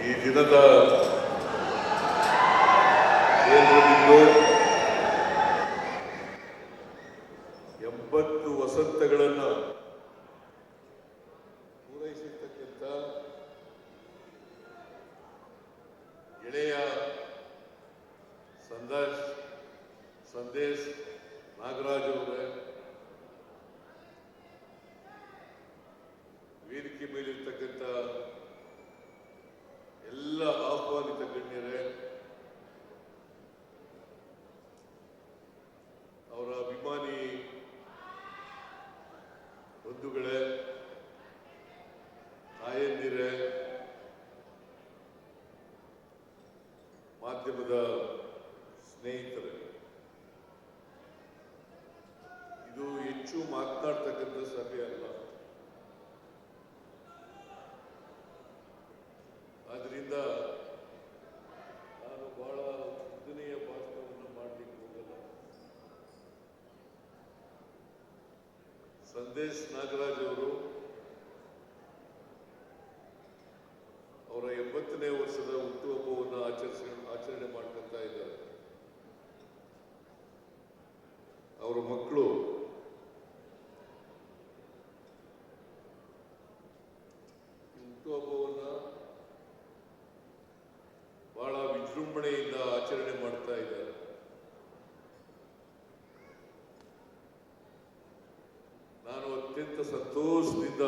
ಈ ದಿನದ ಕೇಂದ್ರಬಿಂದು ಮಾಧ್ಯಮದ ಸ್ನೇಹಿತರೆ, ಇದು ಹೆಚ್ಚು ಮಾತನಾಡ್ತಕ್ಕಂಥ ಸಭೆ ಅಲ್ಲ. ಆದ್ರಿಂದ ನಾನು ಬಹಳ ಉದ್ದನೆಯ ಭಾಷಣವನ್ನು ಮಾಡಲಿಕ್ಕೆ ಹೋಗಲ್ಲ. ಸಂದೇಶ್ ನಾಗರಾಜ್ ಅವರು ಅವರ ಎಂಬತ್ತನೇ ವರ್ಷದ ಹುಟ್ಟುಹಬ್ಬವನ್ನು ಆಚರಿಸ ಆಚರಣೆ ಮಾಡ್ಕೊಳ್ತಾ ಇದ್ದಾರೆ. ಅವರ ಮಕ್ಕಳು ಹುಟ್ಟುಹಬ್ಬವನ್ನು ಬಹಳ ವಿಜೃಂಭಣೆಯಿಂದ ಆಚರಣೆ ಮಾಡ್ತಾ ಇದ್ದಾರೆ. ನಾನು ಅತ್ಯಂತ ಸಂತೋಷದಿಂದ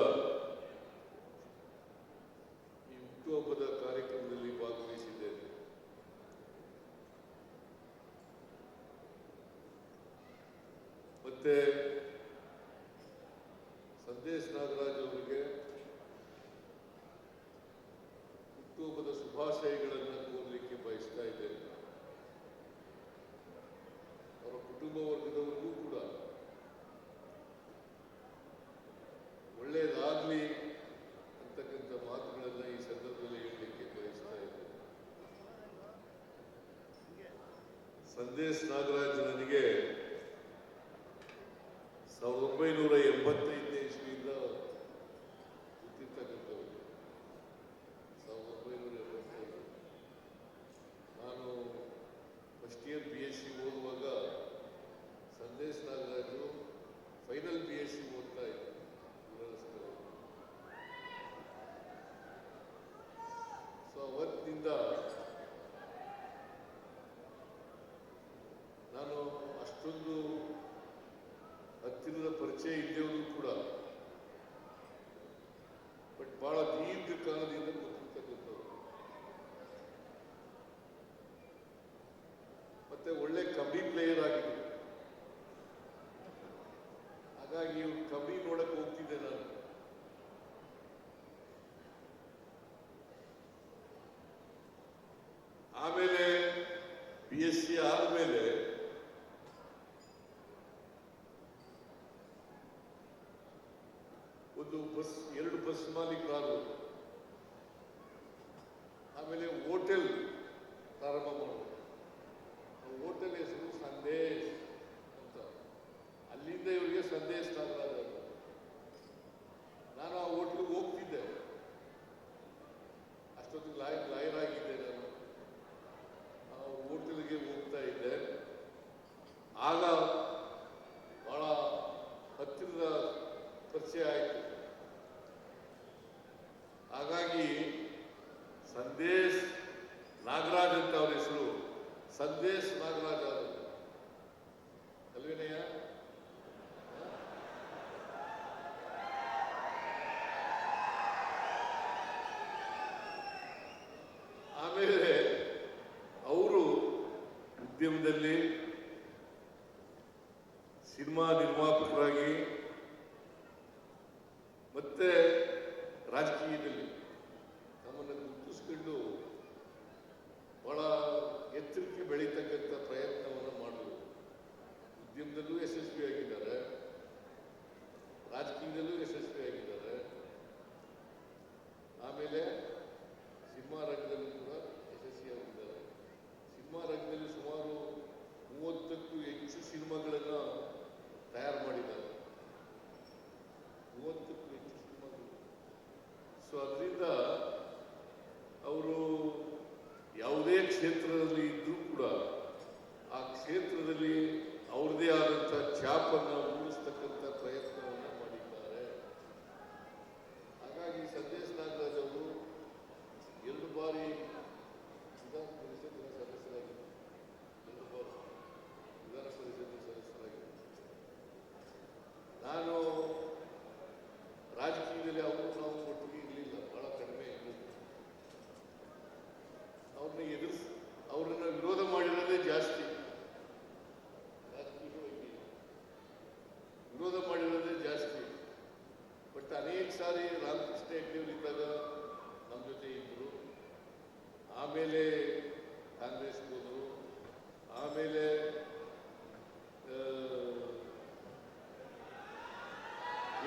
ಸಂದೇಶ್ ನಾಗರಾಜ್ ನನಗೆ ಸಾವಿರದ ಒಂಬೈನೂರ ಎಂಬತ್ತೈದನೇ ಇಸ್ವಿಯಿಂದ ಗೊತ್ತಿರ್ತಕ್ಕಂಥವ್ರು ಸಾವಿರದ ಒಂಬೈನೂರ ಎಂಬತ್ತೈದು. ನಾನು first year B S C ಓದುವಾಗ Sandesh Nagaraju final B S C ಓದ್ತಾ ಇದ್ದರು ಸೊ ಅವತ್ತಿನಿಂದ ನಾನು ಅಷ್ಟೊಂದು ಹತ್ತಿರದ ಪರಿಚಯ ಇದ್ದವರು ಕೂಡ. ಬಟ್ ಬಹಳ ದೀರ್ಘಕಾಲದಿಂದ ಗೊತ್ತಿರ್ತಕ್ಕಂಥವ್ರು. ಮತ್ತೆ ಒಳ್ಳೆ ಕಬಡ್ಡಿ ಪ್ಲೇಯರ್ ಆಗಿದ್ದರು ಹಾಗಾಗಿ ಇವ್ರು ಕಬಡ್ಡಿ ನೋಡಕ್ ಪರಿಚಯ ಆಯಿತು. ಹಾಗಾಗಿ ಸಂದೇಶ್ ನಾಗರಾಜ್ ಅಂತ ಅವ್ರ ಹೆಸರು. ಸಂದೇಶ್ ನಾಗರಾಜ್ ಅವರು. ಅಲ್ವಿನಯ್ಯ? ಆಮೇಲೆ ಅವರು ಉದ್ಯಮದಲ್ಲಿ ಸಿನಿಮಾ ನಿರ್ಮಾಪಕರಾಗಿ ಮತ್ತೆ ರಾಜಕೀಯದಲ್ಲಿ ನಮ್ಮನ್ನು ಗುರುತಿಸ್ಕೊಂಡು ಬಹಳ ಎತ್ತರಕ್ಕೆ ಬೆಳೀತಕ್ಕಂಥ ಕ್ಷೇತ್ರದಲ್ಲಿ ಅವ್ರದೇ ಆದಂಥ ಛಾಪನ್ನು ಮೂಡಿಸ್ತಕ್ಕಂಥ ಪ್ರಯತ್ನವನ್ನು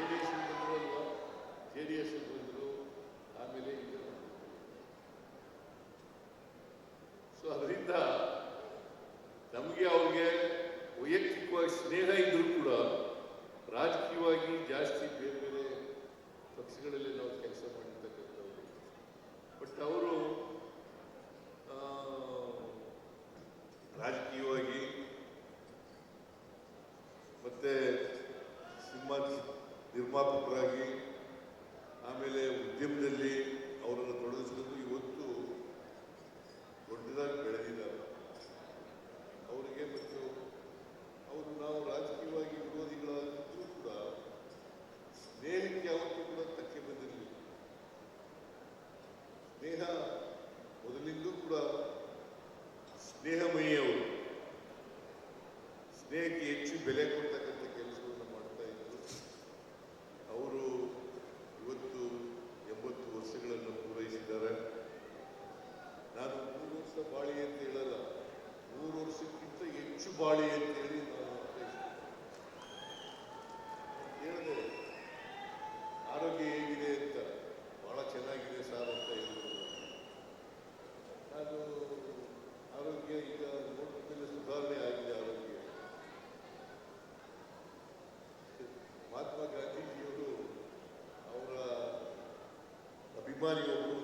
ಡಿ ಎಸ್ ಅಲ್ವಾ ಬಂದರು ಆಮೇಲೆ ಈಗ ಸೊ ಅದರಿಂದ ನಮಗೆ ಅವ್ರಿಗೆ ವೈಯಕ್ತಿಕವಾಗಿ ಸ್ನೇಹ ಬಾಳಿ ಅಂತೇಳಿ ಹೇಳಿದೆ, ಆರೋಗ್ಯ ಹೇಗಿದೆ ಅಂತ, ಬಹಳ ಚೆನ್ನಾಗಿದೆ ಸಾರ್ ಅಂತ ಹೇಳಿದ್ರು. ಅದು ಆರೋಗ್ಯ ಈಗ ನೋಡಿದ ಸುಧಾರಣೆ ಆಗಿದೆ ಆರೋಗ್ಯ. ಮಹಾತ್ಮ ಗಾಂಧೀಜಿಯವರು ಅವರ ಅಭಿಮಾನಿಯವರು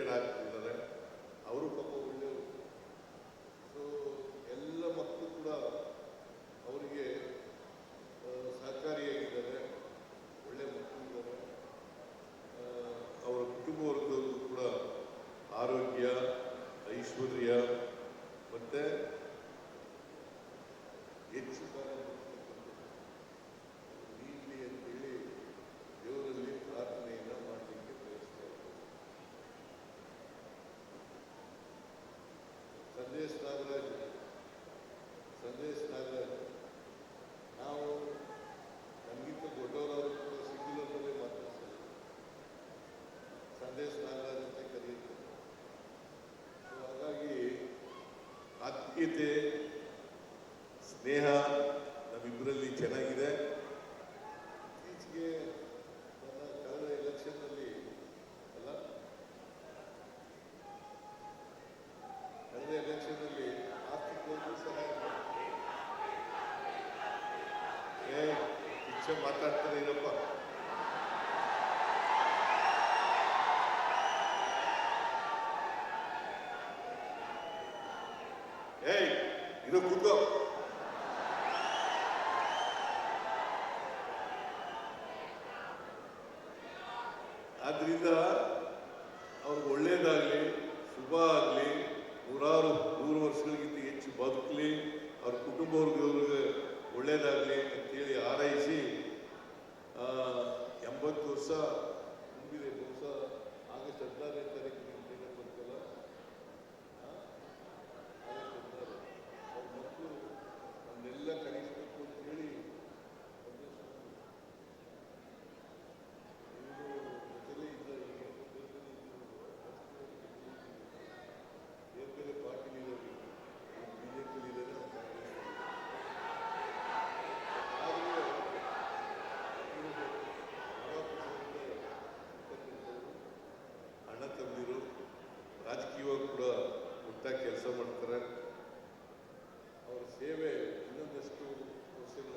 and I іти. ಆದ್ದರಿಂದ ಅವ್ರಿಗೆ ಒಳ್ಳೆಯದಾಗಲಿ ಶುಭ ಆಗಲಿ, ನೂರಾರು, ನೂರು ವರ್ಷಗಳಿಗಿಂತ ಹೆಚ್ಚು ಬದುಕಲಿ, ಅವ್ರ ಕುಟುಂಬವ್ರಿಗೆ ಒಳ್ಳೆಯದಾಗಲಿ ಅಂತೇಳಿ ಆರೈಸಿ ಎಂಬತ್ತು ವರ್ಷ ಅಂತ ಕೆಲಸ ಮಾಡ್ತಾರೆ. ಅವರ ಸೇವೆ ಇನ್ನೊಂದಷ್ಟು ವರ್ಷಗಳ